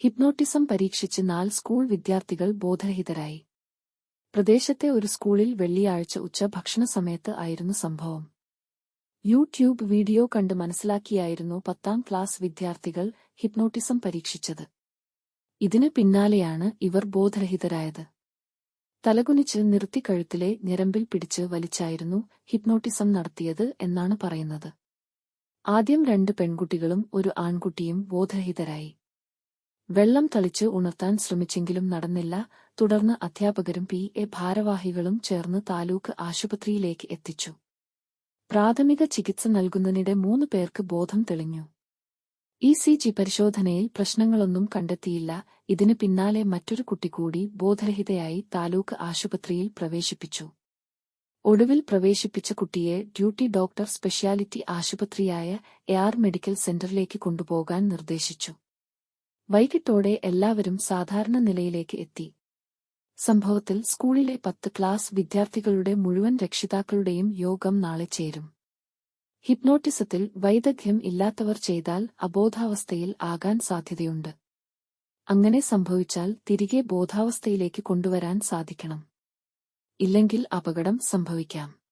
Hypnotism പരീക്ഷിച്ച് നാല് school വിദ്യാർത്ഥികൾ ബോധരഹിതരായി. പ്രദേശത്തെ ഒരു സ്കൂളിൽ വെള്ളിയാഴ്ച ഉച്ച ഭക്ഷണ സമയത്ത് ആയിരുന്നു സംഭവം. യൂട്യൂബ് വീഡിയോ കണ്ട് മനസ്സിലാക്കിയായിരുന്നു പത്താം ക്ലാസ് വിദ്യാർത്ഥികൾ ഹിപ്നോട്ടിസം പരീക്ഷിച്ചത്. ഇതിന് പിന്നാലെയാണ് ഇവർ ബോധരഹിതരായത്. തലകുനിച്ച് നിർത്തി കഴുത്തിലെ ഞരമ്പിൽ പിടിച്ച് വലിച്ചായിരുന്നു ഹിപ്നോട്ടിസം നടത്തിയത് എന്നാണ് പറയുന്നത്. ആദ്യം രണ്ട് പെൺകുട്ടികളും ഒരു ആൺകുട്ടിയും ബോധരഹിതരായി. വെള്ളം തളിച്ച് ഉണർത്താൻ ശ്രമിച്ചെങ്കിലും നടന്നില്ല. തുടർന്ന് അധ്യാപകരും പി. എ. ഭാരവാഹികളും ചേർന്ന് താലൂക്ക് ആശുപത്രിയിലേക്ക് എത്തിച്ചു. പ്രാഥമിക ചികിത്സ നൽകുന്നതിനിടെ മൂന്ന് പേർക്ക് ബോധം തെളിഞ്ഞു. ഇ. സി. ജി. പരിശോധനയിൽ പ്രശ്നങ്ങളൊന്നും കണ്ടെത്തിയില്ല. ഇതിനു പിന്നാലെ മറ്റൊരു കുട്ടി കൂടി ബോധരഹിതയായി താലൂക്ക് ആശുപത്രിയിൽ പ്രവേശിപ്പിച്ചു. ഒടുവിൽ പ്രവേശിപ്പിച്ച കുട്ടിയെ ഡ്യൂട്ടി ഡോക്ടർ സ്പെഷ്യാലിറ്റി ആശുപത്രിയായ എആർ മെഡിക്കൽ സെന്ററിലേക്ക് കൊണ്ടുപോകാൻ നിർദ്ദേശിച്ചു. വൈകിട്ടോടെ എല്ലാവരും സാധാരണ നിലയിലേക്ക് എത്തി. സംഭവത്തിൽ സ്കൂളിലെ പത്ത് ക്ലാസ് വിദ്യാർത്ഥികളുടെ മുഴുവൻ രക്ഷിതാക്കളുടെയും യോഗം നാളെ ചേരും. ഹിപ്നോട്ടിസത്തിൽ വൈദഗ്ധ്യം ഇല്ലാത്തവർ ചെയ്താൽ അബോധാവസ്ഥയിൽ ആകാൻ സാധ്യതയുണ്ട്. അങ്ങനെ സംഭവിച്ചാൽ തിരികെ ബോധാവസ്ഥയിലേക്ക് കൊണ്ടുവരാൻ സാധിക്കണം. ഇല്ലെങ്കിൽ അപകടം സംഭവിക്കാം.